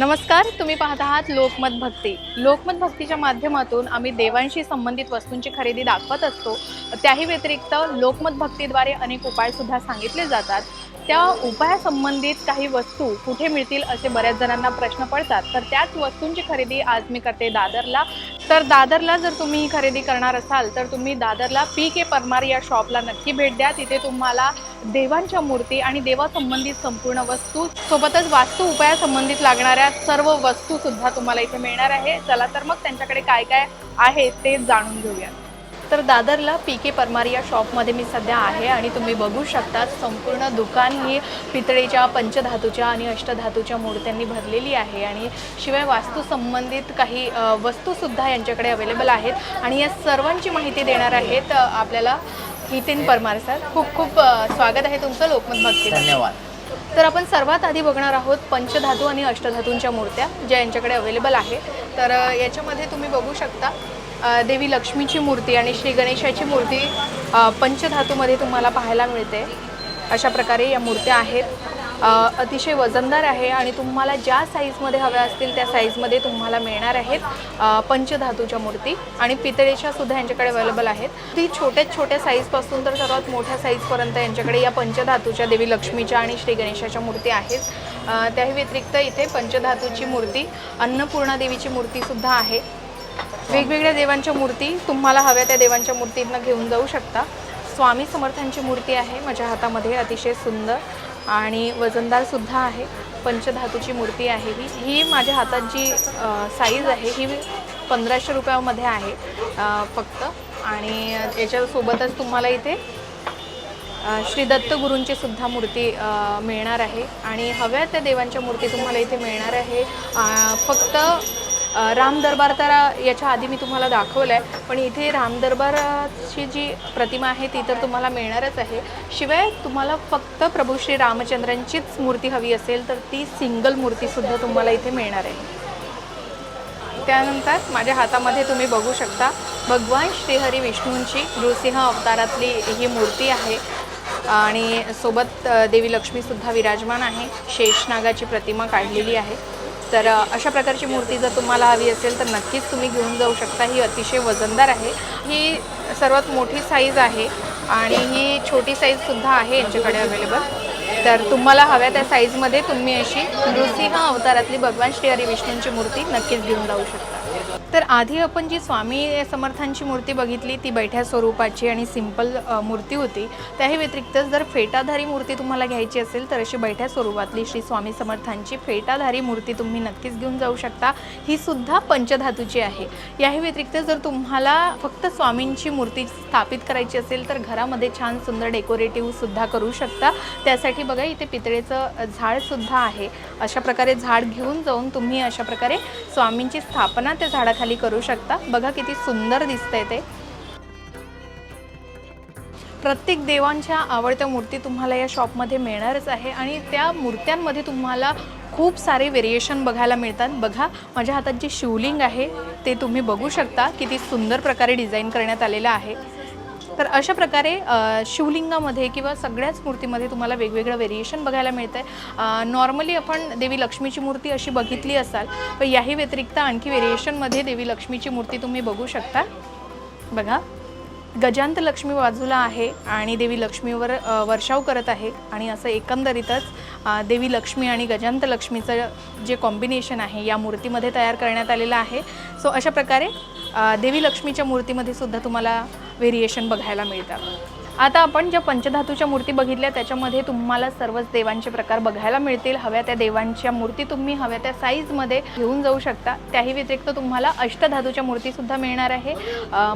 नमस्कार तुम्ही पाहत आहात लोकमत भक्ती. लोकमत भक्तीच्या माध्यमातून आम्ही देवांशी संबंधित वस्तूंची खरेदी दाखवत असतो. त्याही व्यतिरिक्त लोकमत भक्तीद्वारे अनेक उपाय सुद्धा सांगितले जातात. त्या उपायासंबंधित काही वस्तू कुठे मिळतील असे बऱ्याच जणांना प्रश्न पडतात. तर त्याच वस्तूंची खरेदी आज मी करते दादरला. तर दादरला जर तुम्ही खरेदी करणार असाल तर तुम्ही दादरला पी के परमार या शॉपला नक्की भेट द्या. तिथे तुम्हाला देवांच्या मूर्ती आणि देवासंबंधित संपूर्ण वस्तू सोबतच वास्तू उपायासंबंधित लागणाऱ्या सर्व वस्तू सुद्धा तुम्हाला इथे मिळणार आहे. चला तर मग त्यांच्याकडे काय काय आहे ते जाणून घेऊया तर दादरला पी के परमार या शॉपमध्ये मी सध्या आहे आणि तुम्ही बघू शकता संपूर्ण दुकान ही पितळेच्या पंचधातूच्या आणि अष्टधातूच्या मूर्त्यांनी भरलेली आहे आणि शिवाय वास्तू संबंधित काही वस्तूसुद्धा यांच्याकडे अवेलेबल आहेत. आणि या सर्वांची माहिती देणार आहेत आपल्याला हितेन परमार सर. खूप खूप स्वागत आहे तुमचं लोकमत भक्ती धन्यवाद. तर आपण सर्वात आधी बघणार आहोत पंचधातू आणि अष्टधातूंच्या मूर्त्या ज्या यांच्याकडे अवेलेबल आहे तर याच्यामध्ये तुम्ही बघू शकता देवी लक्ष्मीची मूर्ती आणि श्री गणेशाची मूर्ती पंचधातूमध्ये तुम्हाला पाहायला मिळते. अशा प्रकारे या मूर्त्या आहेत. अतिशय वजनदार आहे आणि तुम्हाला ज्या साईजमध्ये हव्या असतील त्या साईजमध्ये तुम्हाला मिळणार आहेत पंचधातूच्या मूर्ती. आणि पितळेच्या सुद्धा यांच्याकडे अवेलेबल आहेत. ती छोट्यात छोट्या साईजपासून तर सर्वात मोठ्या साईजपर्यंत यांच्याकडे या पंचधातूच्या देवी लक्ष्मीच्या आणि श्री गणेशाच्या मूर्ती आहेत. त्याही व्यतिरिक्त इथे पंचधातूची मूर्ती अन्नपूर्णा देवीची मूर्तीसुद्धा आहे. वेगवेगळ्या देवांच्या मूर्ती तुम्हाला हव्या त्या देवांच्या मूर्तींना घेऊन जाऊ शकता. स्वामी समर्थांची मूर्ती आहे माझ्या हातामध्ये अतिशय सुंदर आणि वजनदारसुद्धा आहे. पंचधातूची मूर्ती आहे ही. ही माझ्या हातात जी साईज आहे ही पंधराशे रुपयामध्ये आहे फक्त. आणि याच्यासोबतच तुम्हाला इथे श्री दत्त गुरूंची सुद्धा मूर्ती मिळणार आहे. आणि हव्या त्या देवांच्या मूर्ती तुम्हाला इथे मिळणार आहे. फक्त राम दरबार तर याच्या आधी मी तुम्हाला दाखवलं आहे पण इथे राम दरबाराची जी प्रतिमा आहे ती तर तुम्हाला मिळणारच आहे. शिवाय तुम्हाला फक्त प्रभू श्री रामचंद्रांचीच मूर्ती हवी असेल तर ती सिंगल मूर्तीसुद्धा तुम्हाला इथे मिळणार आहे. त्यानंतर माझ्या हातामध्ये तुम्ही बघू शकता भगवान श्रीहरी विष्णूंची नृसिंह अवतारातली ही मूर्ती आहे. आणि सोबत देवी लक्ष्मीसुद्धा विराजमान आहे. शेषनागाची प्रतिमा काढलेली आहे. तर अशा प्रकारची मूर्ती जर तुम्हाला हवी असेल तर नक्कीच तुम्ही घेऊन जाऊ शकता. ही अतिशय वजनदार आहे. ही सर्वात मोठी साईज आहे आणि ही छोटी साईजसुद्धा आहे यांच्याकडे अवेलेबल तर तुम्हाला हव्या त्या साईजमध्ये तुम्ही अशी नृसिंह अवतारातली भगवान श्री हरी विष्णूंची मूर्ती नक्कीच घेऊन जाऊ शकता. तर आधी आपण जी स्वामी समर्थांची मूर्ती बघितली ती बैठ्या स्वरूपाची आणि सिंपल मूर्ती होती. त्याही व्यतिरिक्त जर फेटाधारी मूर्ती तुम्हाला घ्यायची असेल तर अशी बैठ्या स्वरूपातली श्री स्वामी समर्थांची फेटाधारी मूर्ती तुम्ही नक्कीच घेऊन जाऊ शकता. ही सुद्धा पंचधातूची आहे. याही व्यतिरिक्त जर तुम्हाला फक्त स्वामींची मूर्ती स्थापित करायची असेल तर घरामध्ये छान सुंदर डेकोरेटिव्ह सुद्धा करू शकता. त्यासाठी बघा इथे पितळेचं झाडसुद्धा आहे. अशा प्रकारे झाड घेऊन जाऊन तुम्ही अशा प्रकारे स्वामींची स्थापना त्या झाडाखाली करू शकता. बघा किती सुंदर दिसतंय ते. प्रत्येक देवांच्या आवडत्या मूर्ती तुम्हाला या शॉपमध्ये मिळणारच आहे आणि त्या मूर्त्यांमध्ये तुम्हाला खूप सारे व्हेरिएशन बघायला मिळतात. बघा माझ्या हातात जे शिवलिंग आहे ते तुम्ही बघू शकता. किती सुंदर प्रकारे डिझाईन करण्यात आलेलं आहे. तर अशा प्रकारे शिवलिंगामध्ये किंवा सगळ्याच मूर्तीमध्ये तुम्हाला वेगवेगळं व्हेरिएशन बघायला मिळतं आहे नॉर्मली आपण देवी लक्ष्मीची मूर्ती अशी बघितली असाल पण याही व्यतिरिक्त आणखी व्हेरिएशनमध्ये देवी लक्ष्मीची मूर्ती तुम्ही बघू शकता. बघा गजांत लक्ष्मी बाजूला आहे आणि देवी लक्ष्मीवर वर्षाव करत आहे आणि असं एकंदरीतच देवी लक्ष्मी आणि गजांत लक्ष्मीचं जे कॉम्बिनेशन आहे या मूर्तीमध्ये तयार करण्यात आलेलं आहे. सो अशा प्रकारे देवी लक्ष्मीच्या मूर्तीमध्ये सुद्धा तुम्हाला व्हेरिएशन बघायला मिळतात. आता आपण ज्या पंचधातूच्या मूर्ती बघितल्या त्याच्यामध्ये तुम्हाला सर्वच देवांचे प्रकार बघायला मिळतील. हव्या त्या देवांच्या मूर्ती तुम्ही हव्या त्या साईजमध्ये घेऊन जाऊ शकता. त्याही व्यतिरिक्त तुम्हाला अष्टधातूच्या मूर्तीसुद्धा मिळणार आहे.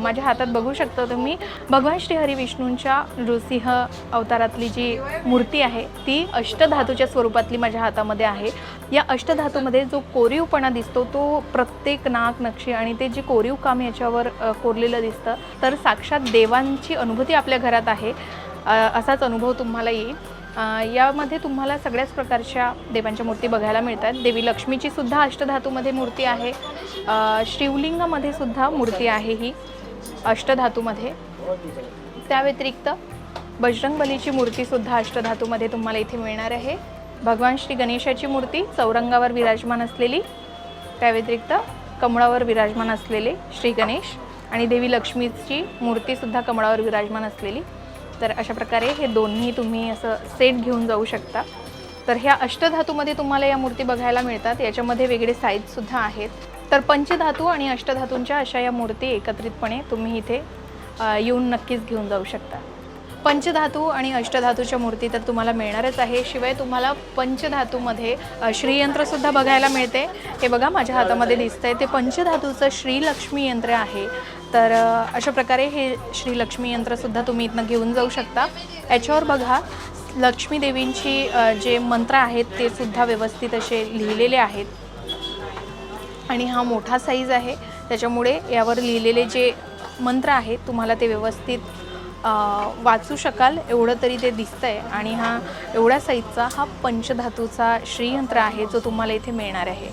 माझ्या हातात बघू शकता तुम्ही. भगवान श्रीहरी विष्णूंच्या नृसिंह अवतारातली जी मूर्ती आहे ती अष्टधातूच्या स्वरूपातली माझ्या हातामध्ये आहे. या अष्टधातूमध्ये जो कोरीवपणा दिसतो तो प्रत्येक नाक नक्षी आणि ते जे कोरीव काम याच्यावर कोरलेलं दिसतं तर साक्षात देवांची अनुभूती आपल्या घरात आहे. असाच अनुभव तुम्हाला येईल. यामध्ये तुम्हाला सगळ्याच प्रकारच्या देवांच्या मूर्ती बघायला मिळतात. देवी लक्ष्मीची सुद्धा अष्टधातूमध्ये मूर्ती आहे. शिवलिंगामध्ये सुद्धा मूर्ती आहे ही अष्टधातूमध्ये. त्या व्यतिरिक्त बजरंगबलीची मूर्तीसुद्धा अष्टधातूमध्ये तुम्हाला इथे मिळणार आहे. भगवान श्री गणेशाची मूर्ती चौरंगावर विराजमान असलेली त्या व्यतिरिक्त कमळावर विराजमान असलेले श्री गणेश आणि देवी लक्ष्मीची मूर्तीसुद्धा कमळावर विराजमान असलेली. तर अशा प्रकारे हे दोन्ही तुम्ही असं सेट घेऊन जाऊ शकता. तर ह्या अष्टधातूमध्ये तुम्हाला या मूर्ती बघायला मिळतात. याच्यामध्ये वेगळे साईजसुद्धा आहेत. तर पंचधातू आणि अष्टधातूंच्या अशा या मूर्ती एकत्रितपणे तुम्ही इथे येऊन नक्कीच घेऊन जाऊ शकता. पंचधातू आणि अष्टधातूच्या मूर्ती तर तुम्हाला मिळणारच आहे. शिवाय तुम्हाला पंचधातूमध्ये श्रीयंत्रसुद्धा बघायला मिळते. हे बघा माझ्या हातामध्ये दिसतंय. ते पंचधातूचं श्रीलक्ष्मी यंत्र आहे. तर अशा प्रकारे हे श्रीलक्ष्मी यंत्रसुद्धा तुम्ही इथनं घेऊन जाऊ शकता. याच्यावर बघा लक्ष्मीदेवींची जे मंत्र आहेत ते सुद्धा व्यवस्थित असे लिहिलेले आहेत. आणि हा मोठा साईज आहे. त्याच्यामुळे यावर लिहिलेले जे मंत्र आहेत तुम्हाला ते व्यवस्थित वाचू शकाल एवढं तरी ते दिसतं आहे आणि हा एवढ्या साईजचा हा पंचधातूचा श्रीयंत्र आहे जो तुम्हाला इथे मिळणार आहे.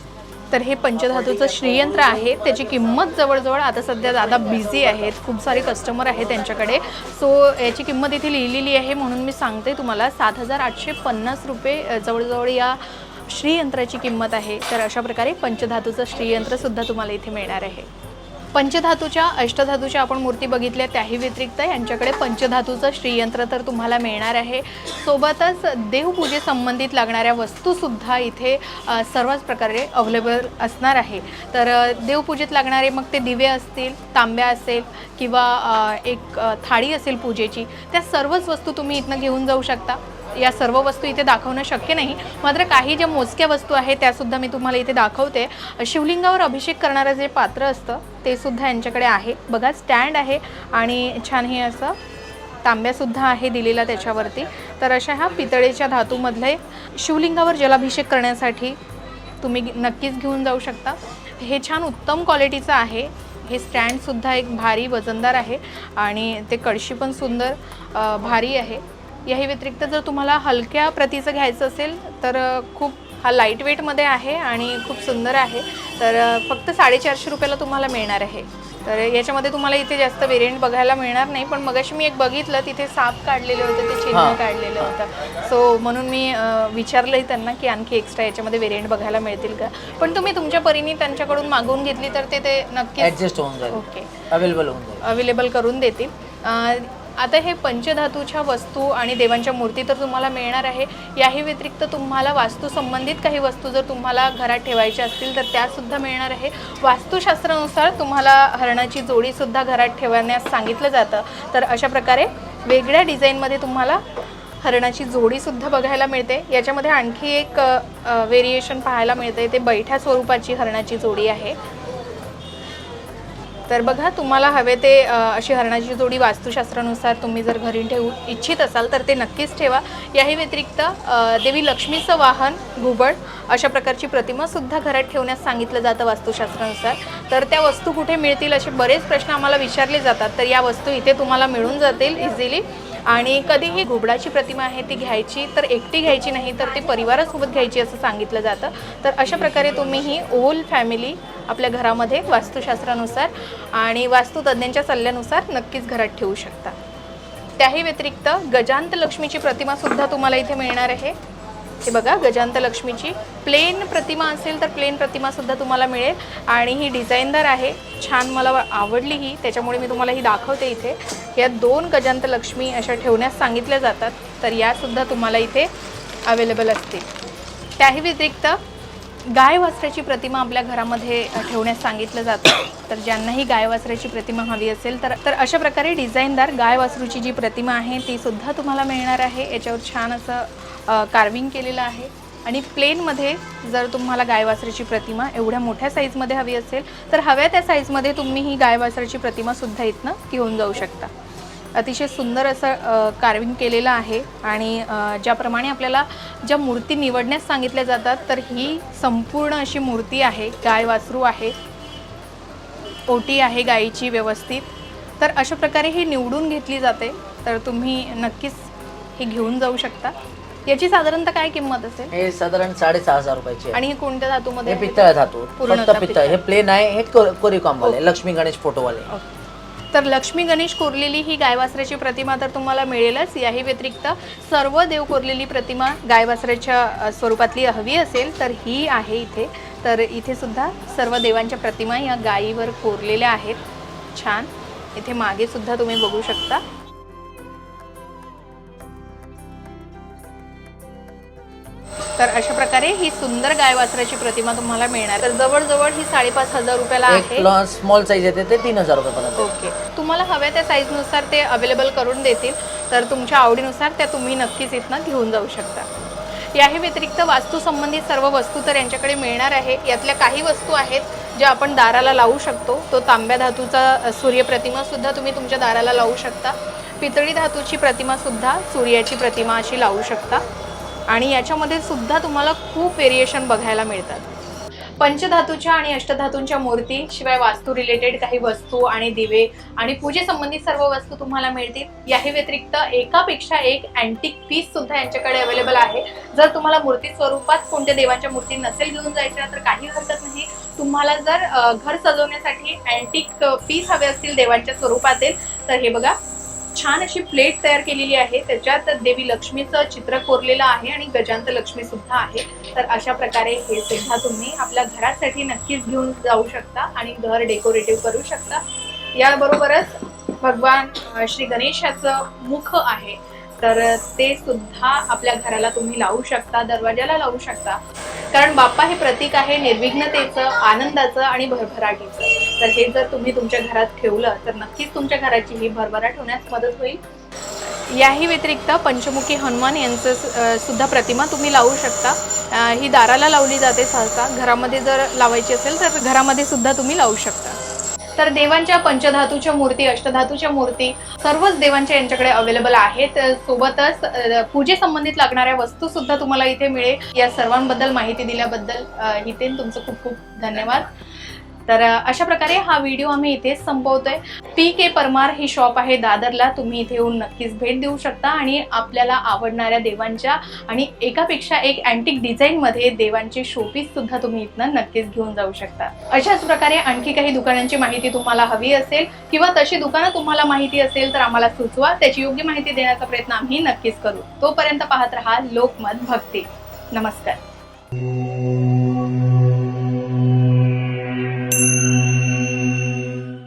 तर हे पंचधातूचं श्रीयंत्र आहे त्याची किंमत जवळजवळ आता सध्या दादा बिझी आहेत खूप सारे कस्टमर आहेत त्यांच्याकडे. सो याची किंमत इथे लिहिलेली आहे म्हणून मी सांगते तुम्हाला सात हजार आठशे पन्नास रुपये जवळजवळ या श्रीयंत्राची किंमत आहे. तर अशा प्रकारे पंचधातूचं श्रीयंत्रसुद्धा तुम्हाला इथे मिळणार आहे. पंचधातूच्या अष्टधातूच्या आपण मूर्ती बघितल्या त्याही व्यतिरिक्त यांच्याकडे पंचधातूचं श्रीयंत्र तर तुम्हाला मिळणार आहे. सोबतच देवपूजे संबंधित लागणाऱ्या वस्तूसुद्धा इथे सर्वच प्रकारे अवेलेबल असणार आहे. तर देवपूजेत लागणारे मग ते दिवे असतील तांब्या असेल किंवा एक थाळी असेल पूजेची त्या सर्वच वस्तू तुम्ही इथनं घेऊन जाऊ शकता. या सर्व वस्तू इथे दाखवणं शक्य नाही. मात्र काही ज्या मोजक्या वस्तू आहेत त्यासुद्धा मी तुम्हाला इथे दाखवते. शिवलिंगावर अभिषेक करणारं जे पात्र असतं ते सुद्धा यांच्याकडे आहे. बघा स्टँड आहे आणि छान हे असं तांब्यासुद्धा आहे दिलेला त्याच्यावरती. तर अशा ह्या पितळेच्या धातूमधले शिवलिंगावर जलाभिषेक करण्यासाठी तुम्ही नक्कीच घेऊन जाऊ शकता. हे छान उत्तम क्वालिटीचं आहे. हे स्टँडसुद्धा एक भारी वजनदार आहे आणि ते कळशी पण सुंदर भारी आहे. याही व्यतिरिक्त जर तुम्हाला हलक्या प्रतीचं घ्यायचं असेल तर खूप हा लाइट वेटमध्ये आहे आणि खूप सुंदर आहे. तर फक्त साडेचारशे रुपयाला तुम्हाला मिळणार आहे. तर याच्यामध्ये तुम्हाला इथे जास्त वेरियंट बघायला मिळणार नाही पण मगाशी मी एक बघितलं तिथे साप काढलेले होते ते चिन्ह. काढलेलं होतं. सो म्हणून मी विचारलंही त्यांना की आणखी एक्स्ट्रा याच्यामध्ये वेरियंट बघायला मिळतील का? पण तुम्ही तुमच्या परीने त्यांच्याकडून मागवून घेतली तर ते ते नक्कीच ॲडजस्ट होऊन जाईल. ओके अवेलेबल होऊन जाईल. अवेलेबल करून देतील. आता हे पंचधातूच्या वस्तू आणि देवांच्या मूर्ती तर तुम्हाला मिळणार आहे. याही व्यतिरिक्त तुम्हाला वास्तू संबंधित काही वस्तू जर तुम्हाला घरात ठेवायच्या असतील तर त्यासुद्धा मिळणार आहे. वास्तुशास्त्रानुसार तुम्हाला हरणाची जोडीसुद्धा घरात ठेवण्यास सांगितलं जातं. तर अशा प्रकारे वेगळ्या डिझाईनमध्ये तुम्हाला हरणाची जोडीसुद्धा बघायला मिळते. याच्यामध्ये आणखी एक व्हेरिएशन पाहायला मिळते. ते बैठ्या स्वरूपाची हरणाची जोडी आहे. तर बघा तुम्हाला हवे ते अशी हरणाची जोडी वास्तुशास्त्रानुसार तुम्ही जर घरी ठेवू इच्छित असाल तर ते नक्कीच ठेवा. याही व्यतिरिक्त देवी लक्ष्मीचं वाहन घुबड अशा प्रकारची प्रतिमासुद्धा घरात ठेवण्यास सांगितलं जातं वास्तुशास्त्रानुसार. तर त्या वस्तू कुठे मिळतील असे बरेच प्रश्न आम्हाला विचारले जातात. तर या वस्तू इथे तुम्हाला मिळून जातील इझिली आणि कधीही घुबडाची प्रतिमा आहे ती घ्यायची तर एकटी घ्यायची नाही तर ती परिवारासोबत घ्यायची असं सांगितलं जातं. तर अशा प्रकारे तुम्ही ही ओल फॅमिली आपल्या घरामध्ये वास्तुशास्त्रानुसार आणि वास्तुतज्ञांच्या सल्ल्यानुसार नक्कीच घरात ठेवू शकता. त्याही व्यतिरिक्त गजांत लक्ष्मीची प्रतिमासुद्धा तुम्हाला इथे मिळणार आहे. हे बघा गजांत लक्ष्मीची प्लेन प्रतिमा असेल तर प्लेन प्रतिमा सुद्धा तुम्हाला मिळेल. आणि ही डिझाईनदार आहे. छान मला आवडली ही. त्याच्यामुळे मी तुम्हाला ही दाखवते इथे. या दोन गजांत लक्ष्मी अशा ठेवण्यास सांगितल्या जातात. तर यासुद्धा तुम्हाला इथे अवेलेबल असतील. त्याही व्यतिरिक्त गाय वासराची प्रतिमा आपल्या घरामध्ये ठेवण्यास सांगितलं जातं. तर ज्यांनाही गाय वासराची प्रतिमा हवी असेल तर तर अशा प्रकारे डिझाईनदार गाय वासरूची जी प्रतिमा आहे ती सुद्धा तुम्हाला मिळणार आहे. याच्यावर छान असं कार्विंग केलेलं आहे. आणि प्लेनमध्ये जर तुम्हाला गायवासराची प्रतिमा एवढ्या मोठ्या साईजमध्ये हवी असेल तर हव्या त्या साईजमध्ये तुम्ही ही गायवासराची प्रतिमासुद्धा इथनं घेऊन जाऊ शकता. अतिशय सुंदर असं कार्विंग केलेलं आहे. आणि ज्याप्रमाणे आपल्याला ज्या मूर्ती निवडण्यास सांगितल्या जातात तर ही संपूर्ण अशी मूर्ती आहे गाय वासरू आहे ओटी आहे गायीची व्यवस्थित. तर अशा प्रकारे ही निवडून घेतली जाते. तर तुम्ही नक्कीच ही घेऊन जाऊ शकता. याची साधारणतः काय किंमत असेल? हे साधारण साडेसहा हजार रुपयाचे आहे. आणि हे कोणत्या धातूमध्ये हे आहे? पितळ धातू. फक्त पितळ. पितळ. हे प्लेन आहे. हे कोरी कॉम्बल आहे लक्ष्मी गणेश फोटोवाले. ओके. तर लक्ष्मी गणेश कोरलेली ही गायवासराची प्रतिमा तर तुम्हाला मिळेलच. याही व्यतिरिक्त सर्व देव कोरलेली प्रतिमा गायवासराच्या अ, स्वरूपातली हवी असेल तर ही आहे इथे. तर इथे सुद्धा सर्व देवांच्या प्रतिमा या गायीवर कोरलेल्या आहेत. छान. इथे मागे सुद्धा तुम्ही बघू शकता. तर अशा प्रकारे ही सुंदर गाय वासराची प्रतिमा तुम्हाला मिळणार तर जवळजवळ ही साडेपाच हजार रुपयाला एक आहे. स्मॉल साईज येते ते तीन हजार रुपयापर्यंत. ओके. तुम्हाला हव्या त्या साईजनुसार ते अवेलेबल करून देतील. तर तुमच्या आवडीनुसार त्या तुम्ही नक्कीच इथनं घेऊन जाऊ शकता. याही व्यतिरिक्त वास्तू संबंधित सर्व वस्तू तर यांच्याकडे मिळणार आहे. यातल्या काही वस्तू आहेत ज्या आपण दाराला लावू शकतो. तो तांब्या धातूचा अ, सूर्यप्रतिमा सुद्धा तुम्ही तुमच्या दाराला लावू शकता. पितळी धातूची प्रतिमा सुद्धा सूर्याची प्रतिमा अशी लावू शकता. आणि याच्यामध्ये सुद्धा तुम्हाला खूप व्हेरिएशन बघायला मिळतात. पंचधातूच्या आणि अष्टधातूंच्या मूर्ती शिवाय वास्तू रिलेटेड काही वस्तू आणि दिवे आणि पूजेसंबंधित सर्व वस्तू तुम्हाला मिळतील. याही व्यतिरिक्त एकापेक्षा एक अँटिक पीस सुद्धा यांच्याकडे अवेलेबल आहे. जर तुम्हाला मूर्ती स्वरूपात कोणत्या देवांच्या मूर्ती नसेल घेऊन जायच्या तर काही हरकत नाही. तुम्हाला जर घर सजवण्यासाठी अँटिक पीस हवे असतील देवांच्या स्वरूपातील तर हे बघा छान अशी प्लेट तयार केलेली आहे. त्याच्यात देवी लक्ष्मीचं चित्र कोरलेलं आहे आणि गजांत लक्ष्मी सुद्धा आहे. तर अशा प्रकारे हे सुद्धा तुम्ही आपल्या घरासाठी नक्कीच घेऊन जाऊ शकता आणि घर डेकोरेटिव्ह करू शकता. याबरोबरच भगवान श्री गणेशाचं मुख आहे. तर ते सुद्धा आपल्या घराला तुम्ही लावू शकता दरवाजाला लावू शकता. कारण बाप्पा हे प्रतीक आहे निर्विघ्नतेचं आनंदाचं आणि भरभराटीचं. तर हे जर तुम्ही तुमच्या घरात ठेवलं तर नक्कीच तुमच्या घराची ही भरभराट होण्यास मदत होईल. याही व्यतिरिक्त पंचमुखी हनुमान यांचं सुद्धा प्रतिमा तुम्ही लावू शकता. ही दाराला लावली जाते सहसा. घरामध्ये जर लावायची असेल तर घरामध्ये सुद्धा तुम्ही लावू शकता. तर देवांच्या पंचधातूच्या मूर्ती अष्टधातूच्या मूर्ती सर्वच देवांच्या यांच्याकडे अवेलेबल आहेत. सोबतच पूजेसंबंधित लागणाऱ्या वस्तू सुद्धा तुम्हाला इथे मिळेल. या सर्वांबद्दल माहिती दिल्याबद्दल हितेन तुमचं खूप खूप धन्यवाद. तर अशा प्रकारे हा व्हिडिओ आम्ही इथेच संपवतोय. पी के परमार ही शॉप आहे दादरला. तुम्ही इथे येऊन नक्कीच भेट देऊ शकता आणि आपल्याला आवडणाऱ्या देवांच्या आणि एकापेक्षा एक अँटिक डिझाईनमध्ये देवांचे शोपीस सुद्धा तुम्ही इथनं नक्कीच घेऊन जाऊ शकता. अशाच प्रकारे आणखी काही दुकानांची माहिती तुम्हाला हवी असेल किंवा तशी दुकानं तुम्हाला माहिती असेल तर आम्हाला सुचवा. त्याची योग्य माहिती देण्याचा प्रयत्न आम्ही नक्कीच करू. तोपर्यंत पाहत रहा लोकमत भक्ती. नमस्कार.